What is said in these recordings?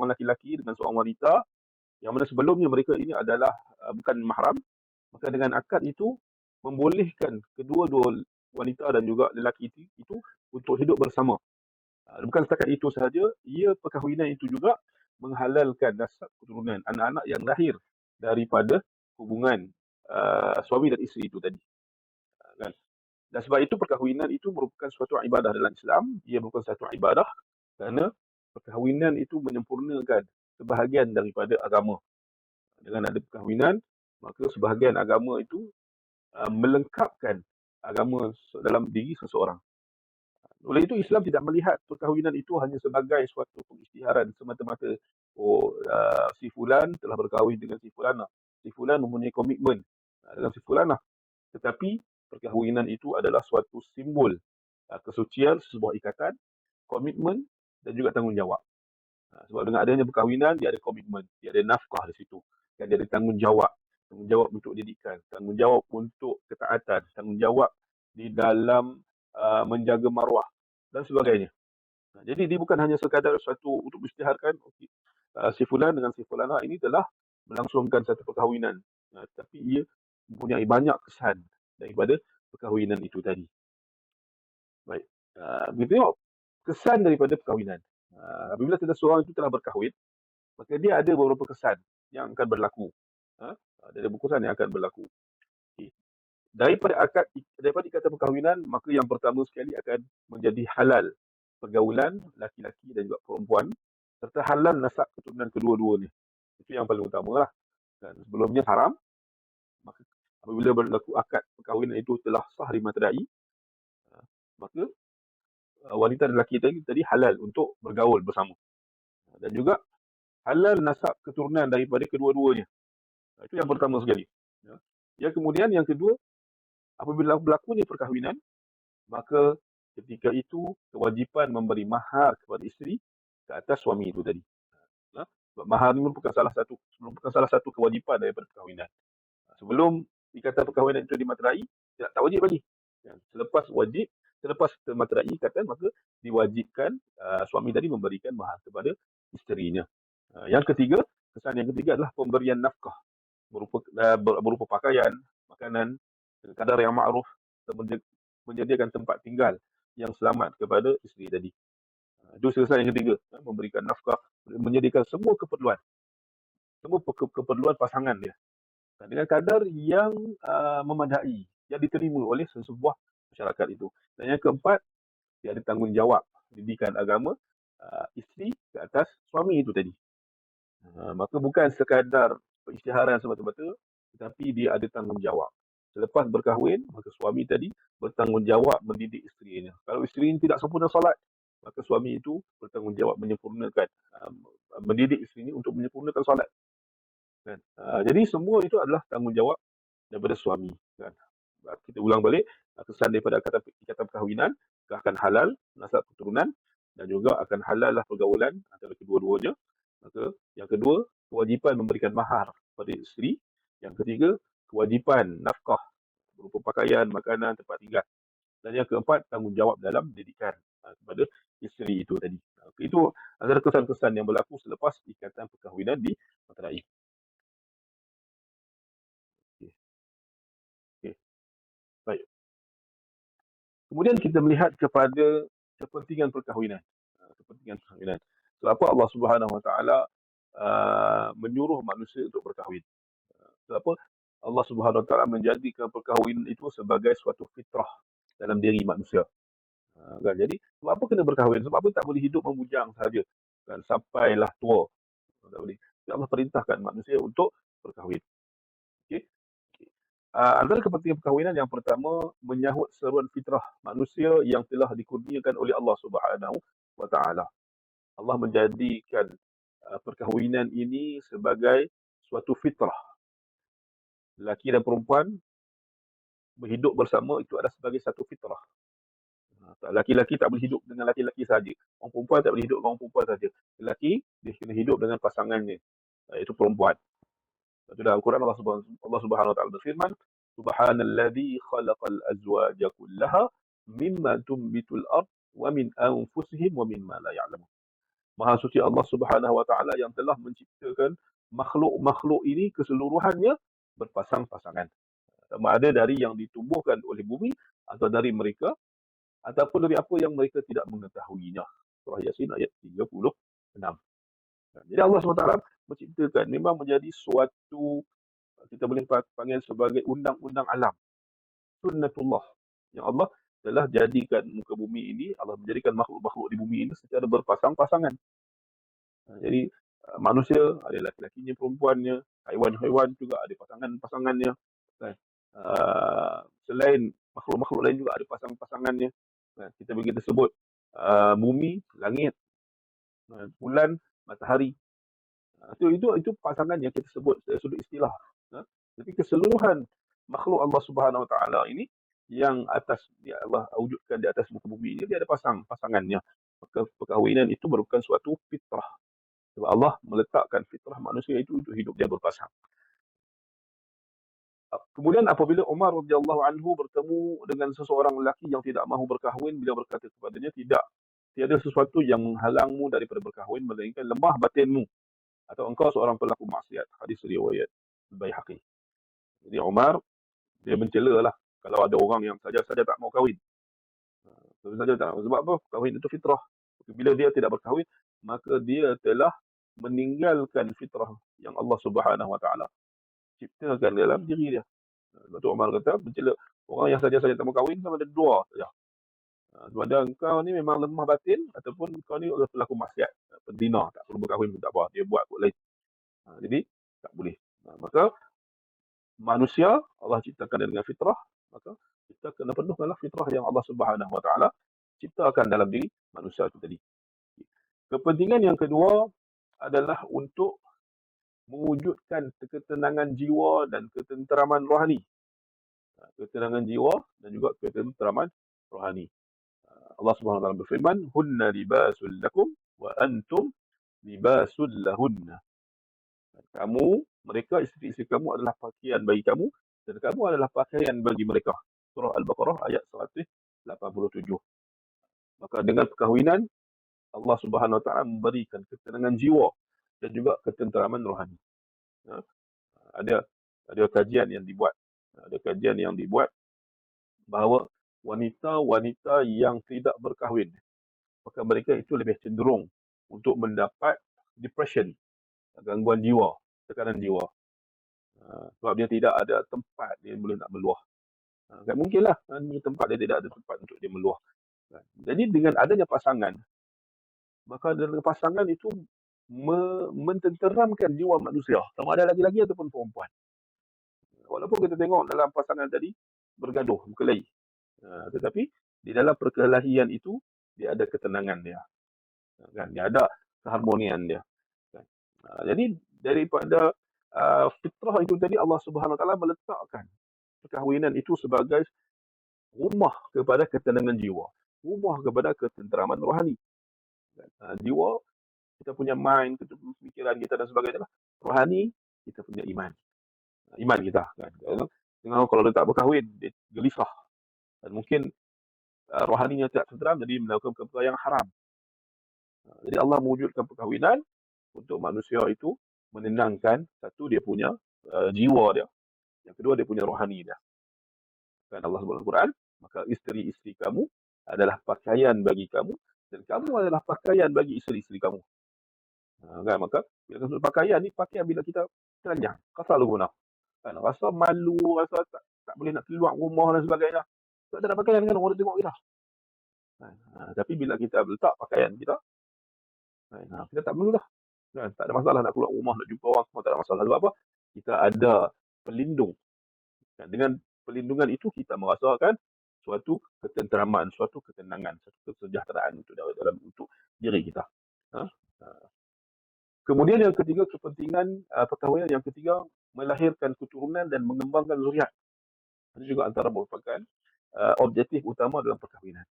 seorang laki-laki dengan seorang wanita yang mana sebelumnya mereka ini adalah uh, bukan mahram maka dengan akad itu membolehkan kedua-dua wanita dan juga lelaki itu, itu untuk hidup bersama. Uh, bukan setakat itu sahaja, ia perkahwinan itu juga menghalalkan nasab keturunan anak-anak yang lahir daripada hubungan uh, suami dan isteri itu tadi. Uh, kan? Dan sebab itu perkahwinan itu merupakan suatu ibadah dalam Islam. Ia merupakan suatu ibadah kerana perkahwinan itu menyempurnakan sebahagian daripada agama. Dengan ada perkahwinan, maka sebahagian agama itu uh, melengkapkan agama dalam diri seseorang. Oleh itu Islam tidak melihat perkahwinan itu hanya sebagai suatu pengisytiharan semata-mata oh uh, si fulan telah berkahwin dengan si fulana. Si fulan mempunyai komitmen uh, dengan si fulana. Tetapi perkahwinan itu adalah suatu simbol uh, kesucian sebuah ikatan, komitmen dan juga tanggungjawab. Uh, sebab dengan adanya perkahwinan dia ada komitmen, dia ada nafkah di situ. Dan dia ada tanggungjawab. Tanggungjawab untuk didikan, tanggungjawab untuk ketaatan, tanggungjawab di dalam uh, menjaga maruah dan sebagainya. Nah, jadi dia bukan hanya sekadar satu untuk isytiharkan okay, uh, si fulan dengan si fulana ini telah melangsungkan satu perkahwinan. Nah, tapi ia mempunyai banyak kesan daripada perkahwinan itu tadi. Baik. Uh, kita tengok kesan daripada perkahwinan. Uh, apabila seseorang itu telah berkahwin, maka dia ada beberapa kesan yang akan berlaku. Uh, ada beberapa kesan yang akan berlaku. Daripada akad daripada ikatan perkahwinan maka yang pertama sekali akan menjadi halal pergaulan laki-laki dan juga perempuan serta halal nasab keturunan kedua-duanya itu yang paling utama lah. Dan sebelumnya haram maka apabila berlaku akad perkahwinan itu telah sah di materai ha, maka ha, wanita dan lelaki tadi, tadi halal untuk bergaul bersama dan juga halal nasab keturunan daripada kedua-duanya itu yang pertama sekali ya. yang kemudian yang kedua apabila berlakunya perkahwinan, maka ketika itu kewajipan memberi mahar kepada isteri ke atas suami itu tadi. Nah, mahar ini merupakan salah satu merupakan salah satu kewajipan daripada perkahwinan. Sebelum ikatan perkahwinan itu dimaterai, tidak tak wajib lagi. Ya, selepas wajib, selepas termaterai ikatan, maka diwajibkan uh, suami tadi memberikan mahar kepada isterinya. Uh, yang ketiga, kesan yang ketiga adalah pemberian nafkah berupa uh, berupa pakaian, makanan, kadar yang ma'ruf menyediakan tempat tinggal yang selamat kepada isteri tadi. Itu selesai yang ketiga, ha, memberikan nafkah, menyediakan semua keperluan. Semua keperluan pasangan dia. Dengan kadar yang uh, memadai, yang diterima oleh sesebuah masyarakat itu. Dan yang keempat, dia ada tanggungjawab pendidikan agama uh, isteri ke atas suami itu tadi. Uh, maka bukan sekadar pengisytiharan semata-mata, tetapi dia ada tanggungjawab. Selepas berkahwin, maka suami tadi bertanggungjawab mendidik isterinya. Kalau isteri ini tidak sempurna solat, maka suami itu bertanggungjawab menyempurnakan, uh, mendidik isteri ini untuk menyempurnakan solat. Kan? Uh, jadi semua itu adalah tanggungjawab daripada suami. Kan? Kita ulang balik, kesan daripada kata ikatan perkahwinan, akan halal nasab keturunan dan juga akan halal lah pergaulan antara kedua-duanya. Maka yang kedua, kewajipan memberikan mahar kepada isteri. Yang ketiga, kewajipan nafkah berupa pakaian, makanan, tempat tinggal. Dan yang keempat, tanggungjawab dalam didikan kepada isteri itu tadi. Itu antara kesan-kesan yang berlaku selepas ikatan perkahwinan di materai. Kemudian kita melihat kepada kepentingan perkahwinan. Uh, kepentingan perkahwinan. Sebab apa Allah Subhanahu Wa Taala uh, menyuruh manusia untuk berkahwin? Sebab apa? Allah Subhanahu Wa Taala menjadikan perkahwinan itu sebagai suatu fitrah dalam diri manusia. Kan? Jadi, sebab apa kena berkahwin? Sebab apa tak boleh hidup memujang sahaja? Kan? Sampailah tua. Tak boleh. Ya Allah perintahkan manusia untuk berkahwin. Uh, antara kepentingan perkahwinan yang pertama menyahut seruan fitrah manusia yang telah dikurniakan oleh Allah Subhanahu wa taala. Allah menjadikan uh, perkahwinan ini sebagai suatu fitrah lelaki dan perempuan berhidup bersama itu adalah sebagai satu fitrah. Ha, laki-laki tak boleh hidup dengan laki-laki saja. Orang perempuan tak boleh hidup dengan orang perempuan saja. Lelaki dia kena hidup dengan pasangannya iaitu perempuan. Itu dalam Al-Quran Allah Subhanahu Allah Subhanahu Wa Taala berfirman, Subhanalladzi khalaqal azwaja kullaha mimma tumbitul ard wa min anfusihim wa mimma la ya'lamun. Maha suci Allah Subhanahu wa taala yang telah menciptakan makhluk-makhluk ini keseluruhannya berpasang-pasangan. Sama ada dari yang ditumbuhkan oleh bumi atau dari mereka ataupun dari apa yang mereka tidak mengetahuinya. Surah Yasin ayat 36. Jadi Allah SWT menciptakan memang menjadi suatu kita boleh panggil sebagai undang-undang alam. Sunnatullah. Yang Allah telah jadikan muka bumi ini, Allah menjadikan makhluk-makhluk di bumi ini secara berpasang-pasangan. Jadi manusia ada laki-lakinya, perempuannya, haiwan-haiwan juga ada pasangan-pasangannya. Kan? selain makhluk-makhluk lain juga ada pasang-pasangannya. Kan? Kita begitu sebut bumi, langit, bulan, matahari. Itu itu itu pasangan yang kita sebut sudut istilah. Tapi keseluruhan makhluk Allah Subhanahu Wa Taala ini yang atas ya Allah wujudkan di atas muka bumi ini dia ada pasang pasangannya. Maka perkahwinan itu merupakan suatu fitrah. Sebab Allah meletakkan fitrah manusia itu untuk hidup dia berpasang. Kemudian apabila Umar radhiyallahu anhu bertemu dengan seseorang lelaki yang tidak mahu berkahwin, beliau berkata kepadanya, tidak. Tiada sesuatu yang menghalangmu daripada berkahwin, melainkan lemah batinmu. Atau engkau seorang pelaku maksiat. Hadis riwayat Bayhaqi. Jadi Umar, dia mencela lah. Kalau ada orang yang saja-saja tak mau kahwin. Saja tak Sebab apa? Kahwin itu fitrah. Bila dia tidak berkahwin, maka dia telah meninggalkan fitrah yang Allah Subhanahu Wa Taala ciptakan dalam diri dia. Lepas tu Umar kata, mencela orang yang saja-saja tak mau kahwin sama ada dua saja. Ha, sebab ada engkau ni memang lemah batin ataupun kau ni adalah pelaku maksiat. Pendina, tak perlu berkahwin pun tak apa. Dia buat kot lain. Ha, jadi, tak boleh. Ha, maka, manusia Allah ciptakan dengan fitrah. Maka, kita kena penuhkanlah fitrah yang Allah Subhanahu Wa Taala ciptakan dalam diri manusia itu tadi. Kepentingan yang kedua adalah untuk mewujudkan ketenangan jiwa dan ketenteraman rohani. Ha, ketenangan jiwa dan juga ketenteraman rohani. Ha, Allah Subhanahu wa taala berfirman, "Hunna libasul lakum wa antum libasul lahunna." Kamu, mereka isteri-isteri kamu adalah pakaian bagi kamu dan kamu adalah pakaian bagi mereka. Surah Al-Baqarah ayat 187. Maka dengan perkahwinan Allah Subhanahu wa taala memberikan ketenangan jiwa dan juga ketenteraman rohani. Ha? Ada ada kajian yang dibuat, ada kajian yang dibuat bahawa wanita-wanita yang tidak berkahwin, maka mereka itu lebih cenderung untuk mendapat depression, gangguan jiwa, tekanan jiwa. Ha, sebab dia tidak ada tempat dia boleh nak meluah. Ha, kan mungkinlah di tempat dia tidak ada tempat untuk dia meluah. Jadi dengan adanya pasangan, maka dengan pasangan itu me- mententeramkan jiwa manusia sama ada laki-laki ataupun perempuan walaupun kita tengok dalam pasangan tadi bergaduh berkelahi uh, tetapi di dalam perkelahian itu dia ada ketenangan dia kan dia ada keharmonian dia kan? uh, jadi daripada uh, fitrah itu tadi Allah Subhanahu taala meletakkan perkahwinan itu sebagai rumah kepada ketenangan jiwa rumah kepada ketenteraman rohani uh, jiwa kita punya mind, kita punya pemikiran kita dan sebagainya lah. Rohani, kita punya iman. Iman kita. Kan? Tengok kalau dia tak berkahwin, dia gelisah. Dan mungkin uh, rohaninya tidak tenteram, jadi melakukan perkara yang haram. Uh, jadi Allah mewujudkan perkahwinan untuk manusia itu menenangkan satu dia punya uh, jiwa dia. Yang kedua dia punya rohani dia. Kan Allah sebut Al-Quran, maka isteri-isteri kamu adalah pakaian bagi kamu dan kamu adalah pakaian bagi isteri-isteri kamu. Ha, kan maka bila kita pakaian ni pakaian bila kita telanjang kau selalu guna kan rasa malu rasa tak, tak boleh nak keluar rumah dan sebagainya sebab tak ada pakaian kan orang tengok kita kan? ha, tapi bila kita letak pakaian kita kan, ha, kita tak perlu dah kan? tak ada masalah nak keluar rumah nak jumpa orang semua tak ada masalah sebab apa kita ada pelindung kan? dengan pelindungan itu kita merasakan suatu ketenteraman, suatu ketenangan, suatu kesejahteraan untuk dalam untuk diri kita. Ha? ha. Kemudian yang ketiga kepentingan uh, perkahwinan yang ketiga melahirkan keturunan dan mengembangkan zuriat. Ini juga antara merupakan uh, objektif utama dalam perkahwinan.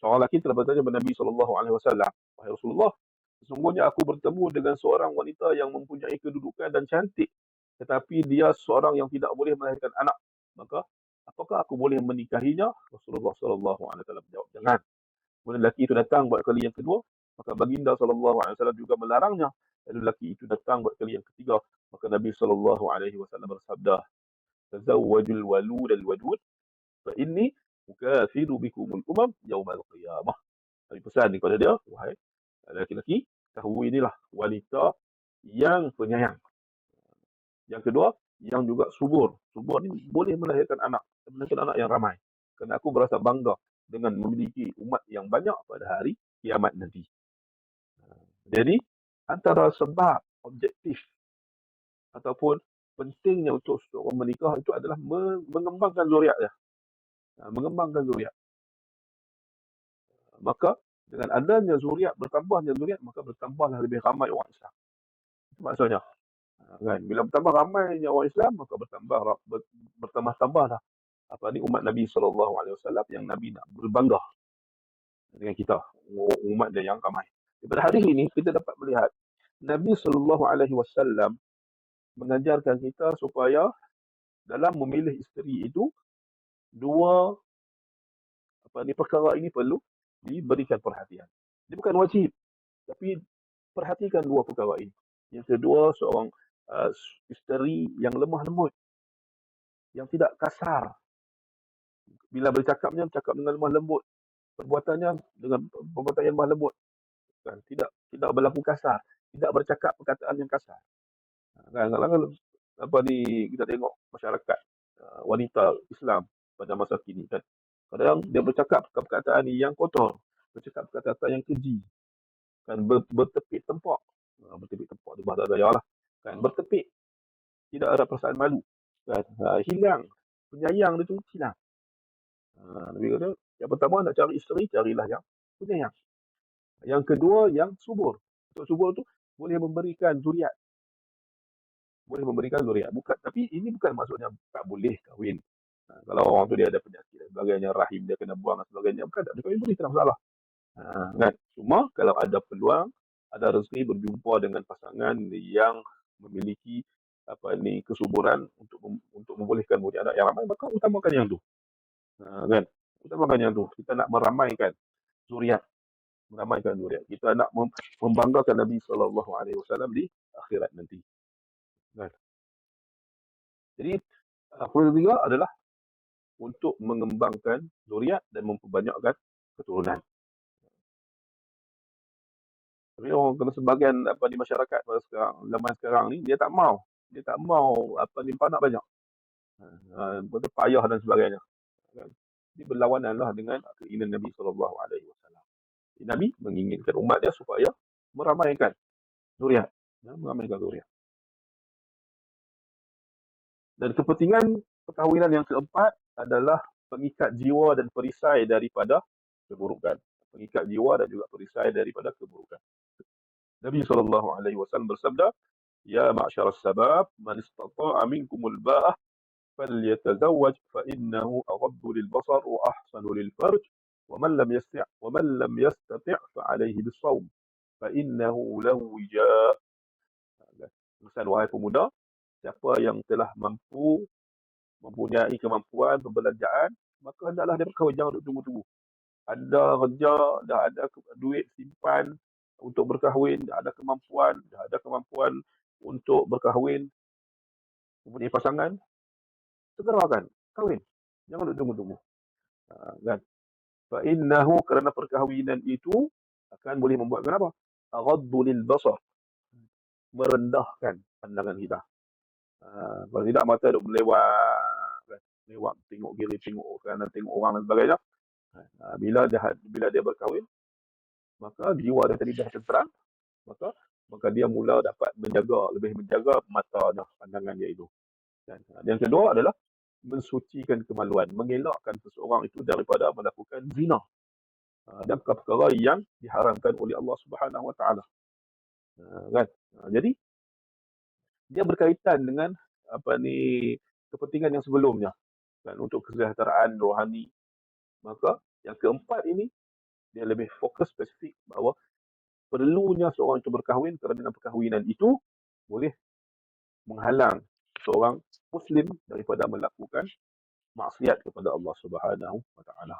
Seorang lelaki telah bertanya kepada Nabi sallallahu alaihi wasallam, "Wahai Rasulullah, sesungguhnya aku bertemu dengan seorang wanita yang mempunyai kedudukan dan cantik, tetapi dia seorang yang tidak boleh melahirkan anak. Maka apakah aku boleh menikahinya?" Rasulullah sallallahu alaihi wasallam jawab, "Jangan." Kemudian lelaki itu datang buat kali yang kedua maka baginda sallallahu alaihi wasallam juga melarangnya dan lelaki itu datang buat kali yang ketiga maka Nabi sallallahu alaihi wasallam bersabda tazawwajul walud al fa inni ukathiru bikumul umam yaumal qiyamah. Nabi pesan ni kepada dia wahai lelaki-lelaki tahu inilah wanita yang penyayang. Yang kedua yang juga subur. Subur ni boleh melahirkan anak melahirkan anak yang ramai. Kerana aku berasa bangga dengan memiliki umat yang banyak pada hari kiamat nanti. Jadi antara sebab objektif ataupun pentingnya untuk seorang menikah itu adalah mengembangkan zuriat dia. Ha, mengembangkan zuriat. Maka dengan adanya zuriat, bertambahnya zuriat, maka bertambahlah lebih ramai orang Islam. Maksudnya. Ha, kan? Bila bertambah ramainya orang Islam, maka bertambah bertambah-tambahlah apa ni umat Nabi SAW yang Nabi nak berbangga dengan kita umat dia yang ramai. Pada hari ini kita dapat melihat Nabi wasallam mengajarkan kita supaya dalam memilih isteri itu dua apa ni perkara ini perlu diberikan perhatian. Dia bukan wajib tapi perhatikan dua perkara ini. Yang kedua seorang uh, isteri yang lemah lembut yang tidak kasar. Bila bercakapnya bercakap dengan lemah lembut. Perbuatannya dengan perbuatan yang lemah lembut kan tidak tidak berlaku kasar tidak bercakap perkataan yang kasar kan kadang apa ni kita tengok masyarakat uh, wanita Islam pada masa kini kan. Kadang dia bercakap perkataan yang kotor bercakap perkataan yang keji. Kan ber, bertepik tempat uh, bertepik tempat tu bahasa daya lah. Kan bertepik. Tidak ada perasaan malu. Kan uh, hilang. Penyayang dia tu hilang. Uh, Nabi kata yang pertama nak cari isteri carilah yang penyayang. Yang kedua yang subur. Untuk subur tu boleh memberikan zuriat. Boleh memberikan zuriat. Bukan tapi ini bukan maksudnya tak boleh kahwin. Ha, kalau orang tu dia ada penyakit dan sebagainya, rahim dia kena buang dan sebagainya, bukan tak boleh boleh tak masalah. Ha, kan? Cuma kalau ada peluang, ada rezeki berjumpa dengan pasangan yang memiliki apa ni kesuburan untuk untuk membolehkan murid anak yang ramai maka utamakan yang tu. Ha, kan? Utamakan yang tu. Kita nak meramaikan zuriat meramaikan zuriat. Kita nak membanggakan Nabi wasallam di akhirat nanti. Kan? Jadi poin ketiga adalah untuk mengembangkan zuriat dan memperbanyakkan keturunan. Tapi orang kena sebagian apa di masyarakat pada sekarang, zaman sekarang ni dia tak mau, dia tak mau apa ni panak banyak. Ha, betul payah dan sebagainya. Kan? Ini berlawanan lah dengan keinginan Nabi sallallahu alaihi wasallam. Nabi menginginkan umat dia supaya meramaikan zuriat. Ya, meramaikan zuriat. Dan kepentingan perkahwinan yang keempat adalah pengikat jiwa dan perisai daripada keburukan. Pengikat jiwa dan juga perisai daripada keburukan. Nabi sallallahu alaihi wasallam bersabda, "Ya ma'syar sabab man istata'a minkum al-ba'ah falyatazawwaj fa innahu aghaddu lil-basar wa ahsanu lil-farj wa man lam yasti' wa man lam yastati' fa alayhi bis-sawm fa innahu lahu wija'." Misal wahai pemuda, siapa yang telah mampu mempunyai kemampuan perbelanjaan, maka hendaklah dia jangan duduk tunggu-tunggu. Ada kerja, dah ada duit simpan untuk berkahwin, dah ada kemampuan, dah ada kemampuan untuk berkahwin, mempunyai pasangan, segerakan, kahwin. Jangan duduk tunggu-tunggu. Ha, kan? fa innahu kerana perkahwinan itu akan boleh membuatkan apa? Aghaddu lil basar. Merendahkan pandangan kita. Uh, kalau tidak mata duk melewat? Lewat tengok kiri tengok kanan tengok orang dan sebagainya. Uh, bila dia bila dia berkahwin maka jiwa dia tadi dah terang maka maka dia mula dapat menjaga lebih menjaga mata dan pandangan dia itu. Dan yang kedua adalah mensucikan kemaluan, mengelakkan seseorang itu daripada melakukan zina ha, dan perkara-perkara yang diharamkan oleh Allah Subhanahu Wa Taala. Ha, kan? Ha, jadi dia berkaitan dengan apa ni kepentingan yang sebelumnya kan untuk kesejahteraan rohani. Maka yang keempat ini dia lebih fokus spesifik bahawa perlunya seorang itu berkahwin kerana perkahwinan itu boleh menghalang seorang muslim daripada melakukan maksiat kepada Allah Subhanahu wa taala.